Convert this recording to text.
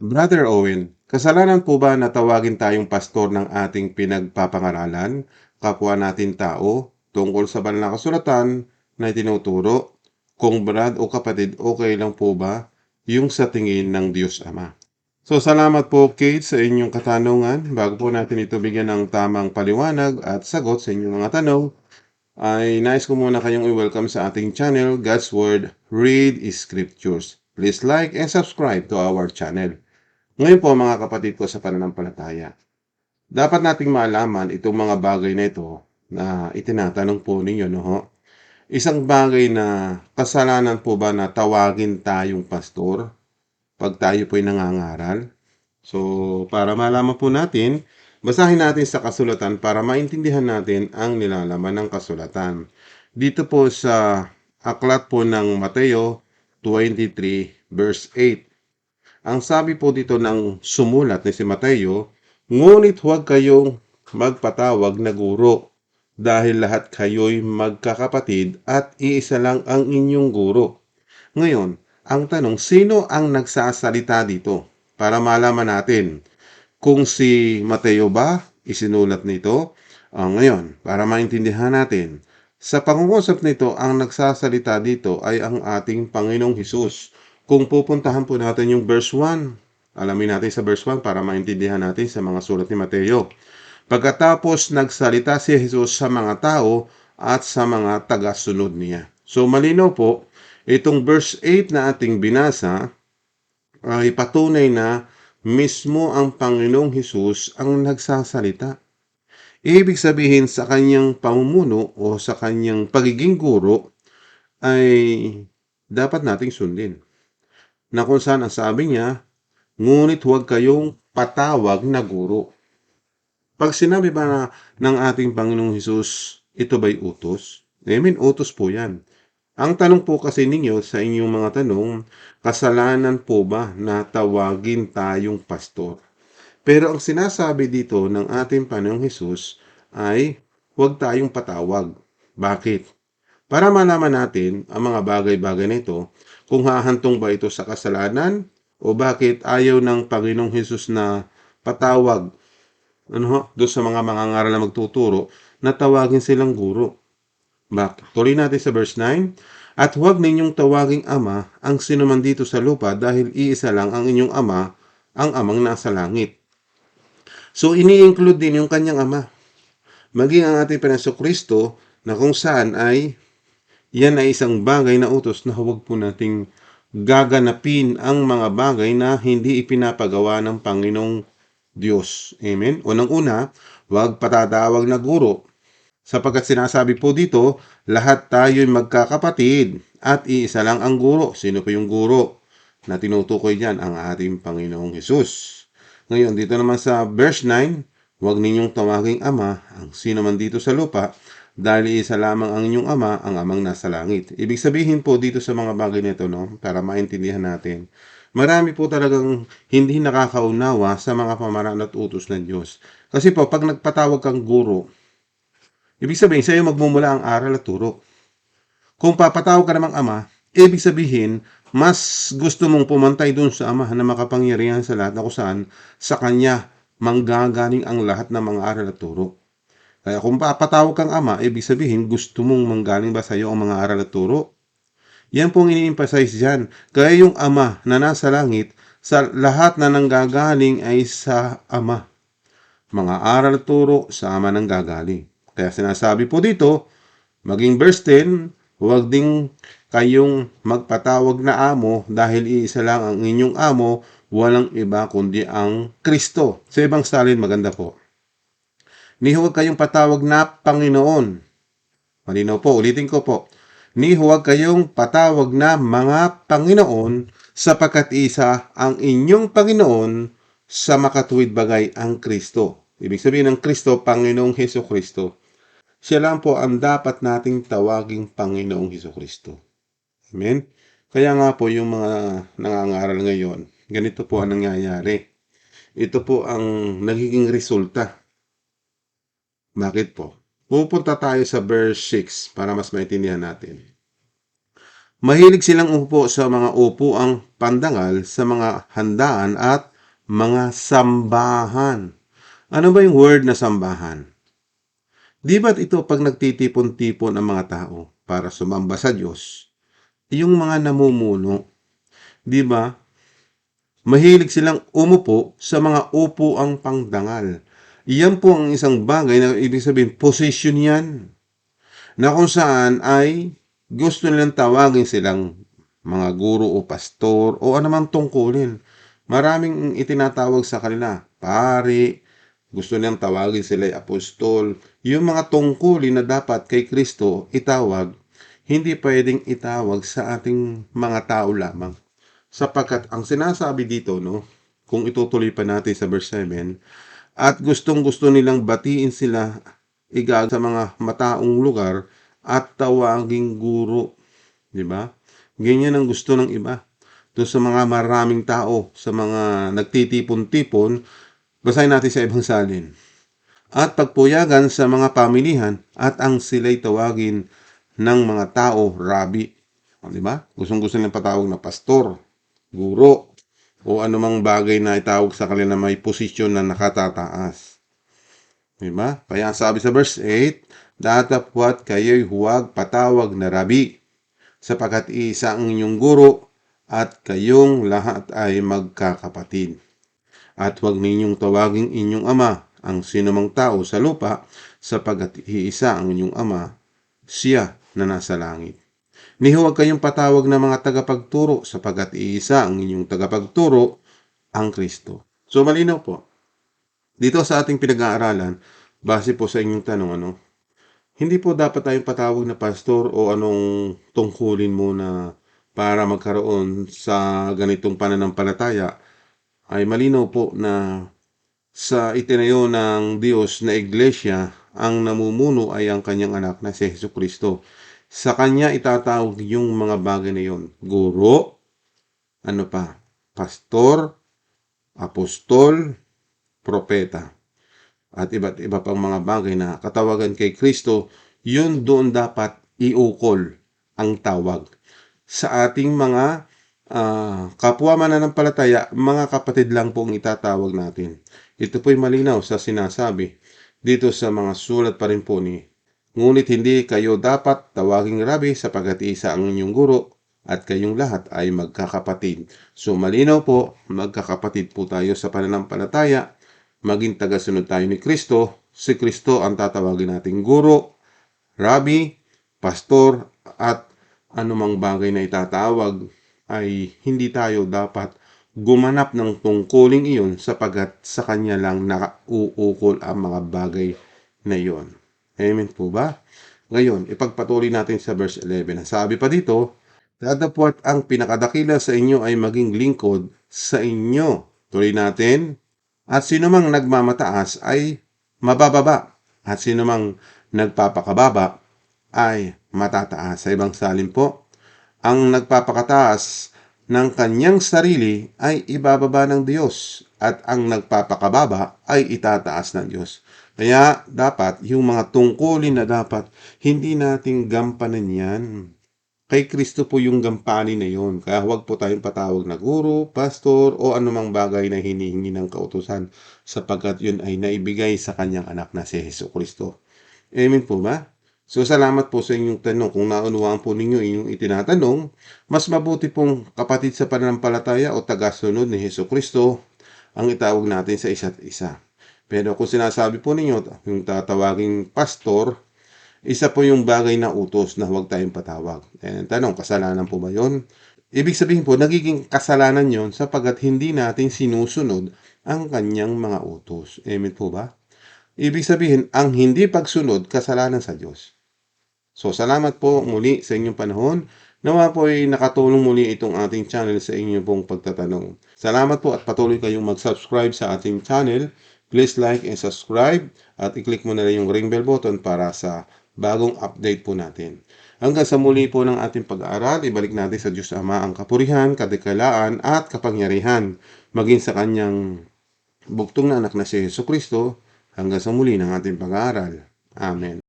Brother Owen, kasalanan po ba na tawagin tayong pastor ng ating pinagpapangaralan, kapwa natin tao, tungkol sa banal na kasulatan na tinuturo? Kung brad o kapatid, okay lang po ba yung sa tingin ng Diyos Ama? So salamat po Kate sa inyong katanungan. Bago po natin ito bigyan ng tamang paliwanag at sagot sa inyong mga tanong, ay nais ko muna kayong i-welcome sa ating channel, God's Word, Read Scriptures. Please like and subscribe to our channel. Ngayon po mga kapatid ko sa pananampalataya, dapat nating malaman itong mga bagay na ito na itinatanong po ninyo, no? Isang bagay na kasalanan po ba na tawagin tayong pastor pag tayo po'y nangangaral? So, para malaman po natin, basahin natin sa kasulatan para maintindihan natin ang nilalaman ng kasulatan. Dito po sa aklat po ng Mateo 23 verse 8. Ang sabi po dito ng sumulat ni si Mateo, Ngunit huwag kayong magpatawag na guro, dahil lahat kayo'y magkakapatid at iisa lang ang inyong guro. Ngayon, ang tanong, sino ang nagsasalita dito? Para malaman natin kung si Mateo ba isinulat nito. Ah, ngayon, para maintindihan natin, sa pangungusap nito, ang nagsasalita dito ay ang ating Panginoong Hesus. Kung pupuntahan po natin yung verse 1, alamin natin sa verse 1 para maintindihan natin sa mga sulat ni Mateo. Pagkatapos nagsalita si Jesus sa mga tao at sa mga tagasunod niya. So malinaw po, itong verse 8 na ating binasa ay patunay na mismo ang Panginoong Hesus ang nagsasalita. Ibig sabihin sa kanyang pamumuno o sa kanyang pagiging guro ay dapat nating sundin. Na kung saan ang sabi niya, ngunit huwag kayong patawag na guro. Pag sinabi ba na ng ating Panginoong Hesus, ito ba'y utos? I mean, utos po yan. Ang tanong po kasi ninyo sa inyong mga tanong, kasalanan po ba na tawagin tayong pastor? Pero ang sinasabi dito ng ating Panginoong Hesus ay huwag tayong patawag. Bakit? Para malaman natin ang mga bagay-bagay na ito, kung hahantong ba ito sa kasalanan o bakit ayaw ng Panginoong Hesus na patawag ano doon sa mga mangangaral na magtuturo na tawagin silang guro. Bakit? Tuloy natin sa verse 9. At huwag ninyong tawaging ama ang sinuman dito sa lupa dahil iisa lang ang inyong ama, ang amang nasa langit. So, ini-include din yung kanyang ama. Maging ang ating Panginoon Kristo na kung saan ay yan ay isang bagay na utos na huwag po nating gaganapin ang mga bagay na hindi ipinapagawa ng Panginoong Diyos. Amen? Unang-una, huwag patatawag na guro. Sapagkat sinasabi po dito, lahat tayo'y magkakapatid at iisa lang ang guro. Sino po yung guro na tinutukoy diyan? Ang ating Panginoong Hesus. Ngayon, dito naman sa verse 9, huwag ninyong tawaging ama ang sino man dito sa lupa dahil isa lamang ang inyong ama, ang amang nasa langit. Ibig sabihin po dito sa mga bagay nito, no, para maintindihan natin, marami po talagang hindi nakakaunawa sa mga pamaraan at utos ng Diyos. Kasi po, pag nagpatawag kang guro, ibig sabihin, sa iyo magmumula ang aral at turo. Kung papatawag ka namang ama, ibig sabihin, mas gusto mong pumantay dun sa ama na makapangyarihan sa lahat na kusaan, sa kanya manggagaling ang lahat ng mga aral at turo. Kaya kung papatawag kang ama, ibig sabihin, gusto mong manggaling ba sa iyo ang mga aral at turo? Yan pong ini-emphasize dyan. Kaya yung ama na nasa langit, sa lahat na nanggagaling ay sa ama. Mga aral at turo sa ama nang gagaling. Kaya sinasabi po dito, maging verse 10, huwag ding kayong magpatawag na amo dahil iisa lang ang inyong amo, walang iba kundi ang Kristo. Sa ibang salin, maganda po. Ni huwag kayong patawag na Panginoon. Malinaw po, ulitin ko po. Ni huwag kayong patawag na mga Panginoon sapagkat isa ang inyong Panginoon sa makatuwid bagay ang Kristo. Ibig sabihin ng Kristo, Panginoong Heso Kristo. Siya lang po ang dapat nating tawaging Panginoong Heso Kristo. Amen? Kaya nga po yung mga nangangaral ngayon, ganito po ang nangyayari. Ito po ang nagiging resulta bakit po? Pupunta tayo sa verse 6 para mas maintindihan natin. Mahilig silang upo sa mga upo ang pandangal sa mga handaan at mga sambahan. Ano ba yung word na sambahan? Di ba't ito pag nagtitipon-tipon ang mga tao para sumamba sa Diyos, yung mga namumuno, di ba? Mahilig silang umupo sa mga upo ang pangdangal. Iyan po ang isang bagay na ibig sabihin, position yan. Na kung saan ay gusto nilang tawagin silang mga guro o pastor o anumang tungkulin. Maraming itinatawag sa kanila, pari, gusto nilang tawagin sila apostol. Yung mga tungkulin na dapat kay Kristo itawag, hindi pwedeng itawag sa ating mga tao lamang. Sapagkat ang sinasabi dito, no, kung itutuloy pa natin sa verse 7, at gustong gusto nilang batiin sila igag sa mga mataong lugar at tawaging guro. Di ba? Ganyan ang gusto ng iba. Doon sa mga maraming tao, sa mga nagtitipon-tipon, basahin natin sa ibang salin. At pagpuyagan sa mga pamilihan at ang sila'y tawagin ng mga tao, rabi. Di ba? Gustong gusto nilang patawag na pastor, guro, o anumang bagay na itawag sa kanila na may posisyon na nakatataas. Diba? Kaya ang sabi sa verse 8, Datapwat kayo'y huwag patawag na rabi, sapagkat isa ang inyong guro, at kayong lahat ay magkakapatid. At huwag ninyong tawaging inyong ama ang sinumang tao sa lupa, sapagkat iisa ang inyong ama, siya na nasa langit. Ni huwag kayong patawag na mga tagapagturo, sapagkat iisa ang inyong tagapagturo, ang Kristo. So malinaw po. Dito sa ating pinag-aaralan, base po sa inyong tanong, ano, hindi po dapat tayong patawag na pastor o anong tungkulin mo na para magkaroon sa ganitong pananampalataya ay malinaw po na sa itinayo ng Diyos na iglesia, ang namumuno ay ang kanyang anak na si Yesu Kristo. Sa kanya itatawag yung mga bagay na yon. Guro, ano pa, pastor, apostol, propeta at iba't iba pang mga bagay na katawagan kay Kristo, yun doon dapat iukol ang tawag. Sa ating mga ah, kapwa mananampalataya, mga kapatid lang po ang itatawag natin. Ito po'y malinaw sa sinasabi dito sa mga sulat pa rin po ni Ngunit hindi kayo dapat tawaging rabi sapagkat isa ang inyong guro at kayong lahat ay magkakapatid. So malinaw po, magkakapatid po tayo sa pananampalataya maging tagasunod tayo ni Kristo, si Kristo ang tatawagin nating guro, rabi, pastor, at anumang bagay na itatawag ay hindi tayo dapat gumanap ng tungkuling iyon sapagat sa kanya lang nakauukol ang mga bagay na iyon. Amen po ba? Ngayon, ipagpatuloy natin sa verse 11. Sabi pa dito, Datapwat ang pinakadakila sa inyo ay maging lingkod sa inyo. Tuloy natin, at sino mang nagmamataas ay mabababa. At sino mang nagpapakababa ay matataas. Sa ibang salin po, ang nagpapakataas ng kanyang sarili ay ibababa ng Diyos at ang nagpapakababa ay itataas ng Diyos. Kaya dapat yung mga tungkulin na dapat hindi nating gampanan yan. Kay Kristo po yung gampanin na yon. Kaya huwag po tayong patawag na guro, pastor, o anumang bagay na hinihingi ng kautusan sapagkat yun ay naibigay sa kanyang anak na si Heso Kristo. Amen po ba? So salamat po sa inyong tanong. Kung naunawaan po ninyo inyong itinatanong, mas mabuti pong kapatid sa pananampalataya o tagasunod ni Heso Kristo ang itawag natin sa isa't isa. Pero kung sinasabi po ninyo, yung tatawaging pastor, isa po yung bagay na utos na huwag tayong patawag. And tanong, kasalanan po ba yon? Ibig sabihin po, nagiging kasalanan yon sapagat hindi natin sinusunod ang kanyang mga utos. Amen po ba? Ibig sabihin, ang hindi pagsunod, kasalanan sa Diyos. So, salamat po muli sa inyong panahon. Nawa po ay nakatulong muli itong ating channel sa inyong pong pagtatanong. Salamat po at patuloy kayong mag-subscribe sa ating channel. Please like and subscribe at i-click mo na rin yung ring bell button para sa bagong update po natin. Hanggang sa muli po ng ating pag-aaral, ibalik natin sa Diyos Ama ang kapurihan, kadikalaan at kapangyarihan maging sa kanyang buktong na anak na si Yesu Kristo hanggang sa muli ng ating pag-aaral. Amen.